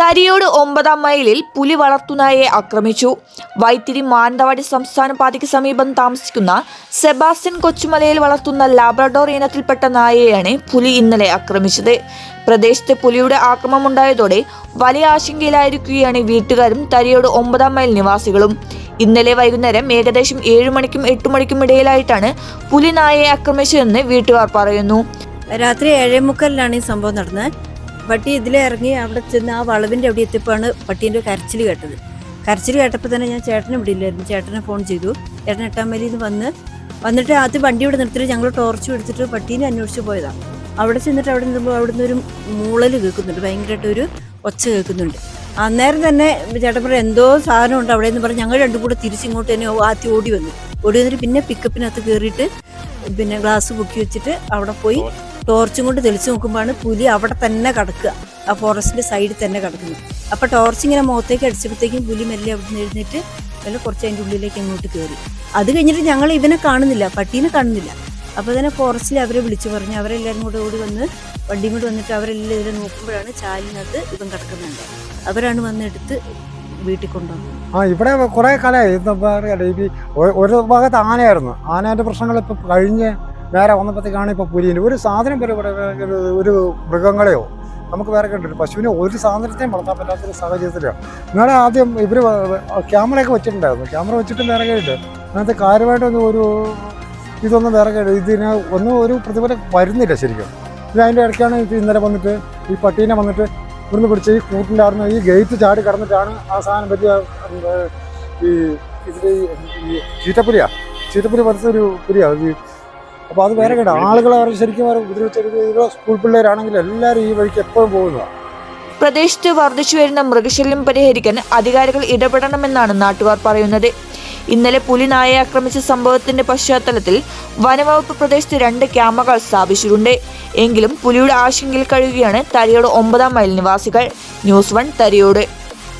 തരിയോട് ഒമ്പതാം മൈലിൽ പുലി വളർത്തുനായെ ആക്രമിച്ചു. വൈത്തിരി മാനന്തവാടി സംസ്ഥാന പാതയ്ക്ക് സമീപം താമസിക്കുന്ന സെബാസ്റ്റ്യൻ കൊച്ചുമലയിൽ വളർത്തുന്ന ലാബ്രഡോർ ഇനത്തിൽപ്പെട്ട നായയെയാണ് പുലി ഇന്നലെ ആക്രമിച്ചത്. പ്രദേശത്ത് പുലിയുടെ ആക്രമമുണ്ടായതോടെ വലിയ ആശങ്കയിലായിരിക്കുകയാണ് വീട്ടുകാരും തരിയോട് ഒമ്പതാം മൈൽ നിവാസികളും. ഇന്നലെ വൈകുന്നേരം ഏകദേശം ഏഴു മണിക്കും എട്ടു മണിക്കും ഇടയിലായിട്ടാണ് പുലി നായയെ ആക്രമിച്ചതെന്ന് വീട്ടുകാർ പറയുന്നു. രാത്രി ഏഴേ മുക്കാലിലാണ് ഈ സംഭവം നടന്നത്. പട്ടി ഇതിലെ ഇറങ്ങി അവിടെ ചെന്ന് ആ വളവിന്റെ അവിടെ എത്തിയപ്പോഴാണ് പട്ടീന്റെ കരച്ചിൽ കേട്ടത്. കരച്ചിൽ കേട്ടപ്പോൾ തന്നെ ഞാൻ ചേട്ടനെ ഇവിടെ ഇല്ലായിരുന്നു ചേട്ടനെ ഫോൺ ചെയ്തു. ചേട്ടൻ എട്ടാമലിയിൽ നിന്ന് വന്ന് വന്നിട്ട് ആദ്യം വണ്ടി ഇവിടെ നിർത്തിയിട്ട് ഞങ്ങൾ ടോർച്ച് എടുത്തിട്ട് പട്ടീനെ അന്വേഷിച്ച് പോയതാണ്. അവിടെ ചെന്നിട്ട് അവിടെ നിന്നുമ്പോൾ അവിടെ നിന്നൊരു മൂളൽ കേൾക്കുന്നുണ്ട്. ഭയങ്കരമായിട്ട് ഒരു ഒച്ച കേൾക്കുന്നുണ്ട്. അന്നേരം തന്നെ ചേട്ടൻ പറഞ്ഞു എന്തോ സാധനം ഉണ്ട് അവിടെ? നിന്ന് പറഞ്ഞ് ഞങ്ങൾ രണ്ടും കൂടെ തിരിച്ചിങ്ങോട്ട് തന്നെ ആദ്യം ഓടി വന്നു. ഓടി വന്നിട്ട് പിന്നെ പിക്കപ്പിനകത്ത് കയറിയിട്ട് പിന്നെ ഗ്ലാസ് പൊക്കി വെച്ചിട്ട് അവിടെ പോയി ടോർച്ചും കൊണ്ട് തെളിച്ചു നോക്കുമ്പോഴാണ് പുലി അവിടെ തന്നെ കിടക്കുക. ആ ഫോറസ്റ്റിന്റെ സൈഡിൽ തന്നെ കിടക്കുന്നത്. അപ്പൊ ടോർച്ച് ഇങ്ങനെ മുഖത്തേക്ക് അടിച്ചപ്പോഴത്തേക്കും പുലി മെല്ലെ അവിടെ നിന്ന് എഴുന്നേറ്റ് മെല്ലെ കുറച്ച് അതിന്റെ ഉള്ളിലേക്ക് അങ്ങോട്ട് കയറി. അത് കഴിഞ്ഞിട്ട് ഞങ്ങൾ ഇവനെ കാണുന്നില്ല പട്ടീനെ കാണുന്നില്ല. അപ്പോൾ തന്നെ ഫോറസ്റ്റിൽ അവരെ വിളിച്ചു പറഞ്ഞു അവരെല്ലാവരും കൂടെ ഓടി വന്ന് വണ്ടിയും കൂടെ വന്നിട്ട് അവരെല്ലാം ഇതിനെ നോക്കുമ്പോഴാണ് ചാലിനകത്ത് ഇവൻ കിടക്കുന്നുണ്ട്. അവരാണ് വന്നെടുത്ത് വീട്ടിൽ കൊണ്ടുവന്നത്. ആ ഇവിടെ കുറേ കാലമായി. ഒരു ഭാഗത്ത് ആനയായിരുന്നു. ആനേന്റെ പ്രശ്നങ്ങൾ ഇപ്പം കഴിഞ്ഞ് നേരെ വന്നപ്പോഴത്തേക്കാണ് ഇപ്പോൾ പുലിയിൽ ഒരു സാധനം ഇവിടെ ഒരു മൃഗങ്ങളെയോ നമുക്ക് വേറെ കണ്ടിട്ട് പശുവിനെ ഒരു സാധനത്തെയും വളർത്താൻ പറ്റാത്തൊരു സാഹചര്യത്തിലാണ്. ഇന്നലെ ആദ്യം ഇവർ ക്യാമറയൊക്കെ വെച്ചിട്ടുണ്ടായിരുന്നു. ക്യാമറ വെച്ചിട്ടും വേറെ കേട്ട് അങ്ങനത്തെ കാര്യമായിട്ടൊന്നും ഒരു ഇതൊന്നും വേറെ കേട്ട് ഇതിന് ഒന്നും ഒരു പ്രതിഫലം വരുന്നില്ല ശരിക്കും. ഇത് അതിന്റെ ഇടയ്ക്കാണ് ഇന്നലെ വന്നിട്ട് ഈ പട്ടീനെ വന്നിട്ട് ഇവിടുന്ന് പിടിച്ച് ഈ കൂട്ടിലായിരുന്നു ഈ ഗേറ്റ് ചാടി കടന്നിട്ടാണ് ആ സാധനം പറ്റിയ ഈ ഇതിൽ ഈ ചീറ്റപ്പുലിയാണ് ചീറ്റപ്പുലി പോലത്തെ ഒരു പുലിയാണ് അപ്പോൾ അത് വേറെ കേട്ടോ. ആളുകൾ അവർ ശരിക്കും അവർ സ്കൂൾ പിള്ളേരാണെങ്കിൽ എല്ലാവരും ഈ വഴിക്ക് എപ്പോഴും പോകുന്നതാണ് പ്രദേശത്ത് വർദ്ധിച്ചു വരുന്ന മൃഗശല്യം പരിഹരിക്കാൻ അധികാരികൾ ഇടപെടണമെന്നാണ് നാട്ടുകാർ പറയുന്നത്. ഇന്നലെ പുലി നായയെ ആക്രമിച്ച സംഭവത്തിന്റെ പശ്ചാത്തലത്തിൽ വനവകുപ്പ് പ്രദേശത്ത് രണ്ട് ക്യാമറകൾ സ്ഥാപിച്ചിട്ടുണ്ട്. എങ്കിലും പുലിയുടെ ആശങ്കയിൽ കഴിയുകയാണ് തരിയോട് ഒമ്പതാം മൈൽ നിവാസികൾ. News one Thariyode.